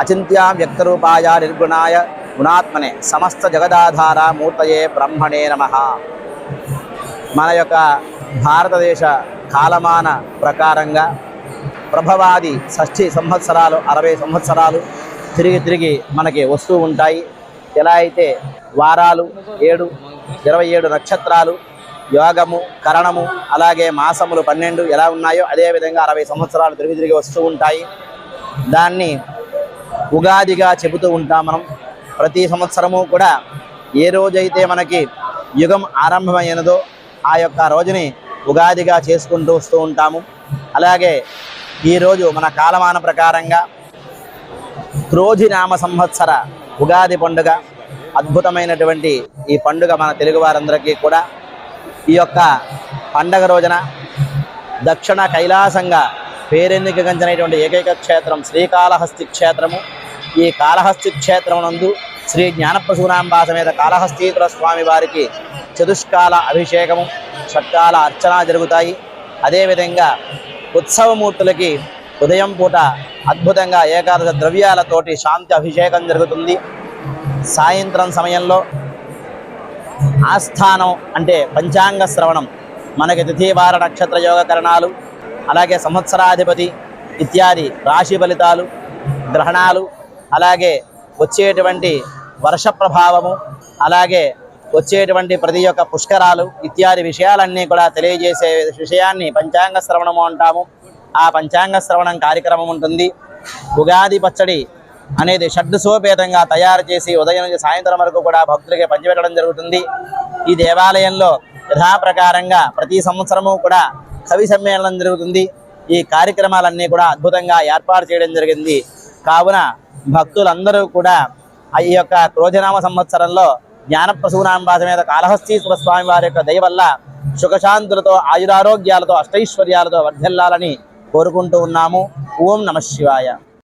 అచింత్యా వ్యక్తరూపాయ నిర్గుణాయ గుణాత్మనే సమస్త జగదాధార మూర్తయే బ్రహ్మణే నమ. మన యొక్క భారతదేశ కాలమాన ప్రకారంగా ప్రభవాది షష్ఠి సంవత్సరాలు అరవై సంవత్సరాలు తిరిగి తిరిగి మనకి వస్తూ ఉంటాయి. ఎలా అయితే వారాలు ఏడు ఇరవై ఏడు నక్షత్రాలు యోగము కరణము అలాగే మాసములు పన్నెండు ఎలా ఉన్నాయో అదేవిధంగా అరవై సంవత్సరాలు తిరిగి తిరిగి వస్తూ ఉంటాయి. దాన్ని ఉగాదిగా చెబుతూ ఉంటాం మనం. ప్రతి సంవత్సరము కూడా ఏ రోజైతే మనకి యుగం ఆరంభమైనదో ఆ యొక్క రోజుని ఉగాదిగా చేసుకుంటూ వస్తూ ఉంటాము. అలాగే ఈరోజు మన కాలమాన ప్రకారంగా క్రోధినామ సంవత్సర ఉగాది పండుగ అద్భుతమైనటువంటి ఈ పండుగ మన తెలుగు వారందరికీ కూడా. ఈ యొక్క పండగ రోజున దక్షిణ కైలాసంగా పేరెన్నికగంచినటువంటి ఏకైక క్షేత్రం శ్రీకాళహస్తి క్షేత్రము. ఈ కాళహస్తి క్షేత్రమునందు శ్రీ జ్ఞానప్రసూనాంబా సమేత కాళహస్తీశ్వర స్వామి వారికి చతుష్కాల అభిషేకము షట్కాల అర్చన జరుగుతాయి. అదేవిధంగా ఉత్సవమూర్తులకి ఉదయం పూట అద్భుతంగా ఏకాదశ ద్రవ్యాలతోటి శాంతి అభిషేకం జరుగుతుంది. సాయంత్రం సమయంలో ఆస్థానం అంటే పంచాంగ శ్రవణం. మనకి తిథివార నక్షత్ర యోగకరణాలు అలాగే సంవత్సరాధిపతి ఇత్యాది రాశి ఫలితాలు గ్రహణాలు అలాగే వచ్చేటువంటి వర్ష ప్రభావము అలాగే వచ్చేటువంటి ప్రతి యొక్క పుష్కరాలు ఇత్యాది విషయాలన్నీ కూడా తెలియజేసే విషయాన్ని పంచాంగ శ్రవణము అంటాము. ఆ పంచాంగ శ్రవణం కార్యక్రమం ఉంటుంది. ఉగాది పచ్చడి అనేది షడ్సోపేతంగా తయారు చేసి ఉదయం నుంచి సాయంత్రం వరకు కూడా భక్తులకి పంచిపెట్టడం జరుగుతుంది. ఈ దేవాలయంలో యథాప్రకారంగా ప్రతి సంవత్సరము కూడా కవి సమ్మేళనం జరుగుతుంది. ఈ కార్యక్రమాలన్నీ కూడా అద్భుతంగా ఏర్పాటు చేయడం జరిగింది. కావున భక్తులందరూ కూడా ఈ యొక్క క్రోజనామ సంవత్సరంలో జ్ఞానప్రసూనాంబా మీద కాళహస్తీశ్వర స్వామి వారి యొక్క దయ వల్ల సుఖశాంతులతో ఆయురారోగ్యాలతో అష్టైశ్వర్యాలతో వర్ధిల్లాలని కోరుకుంటూ ఉన్నాము. ఓం నమ శివాయ.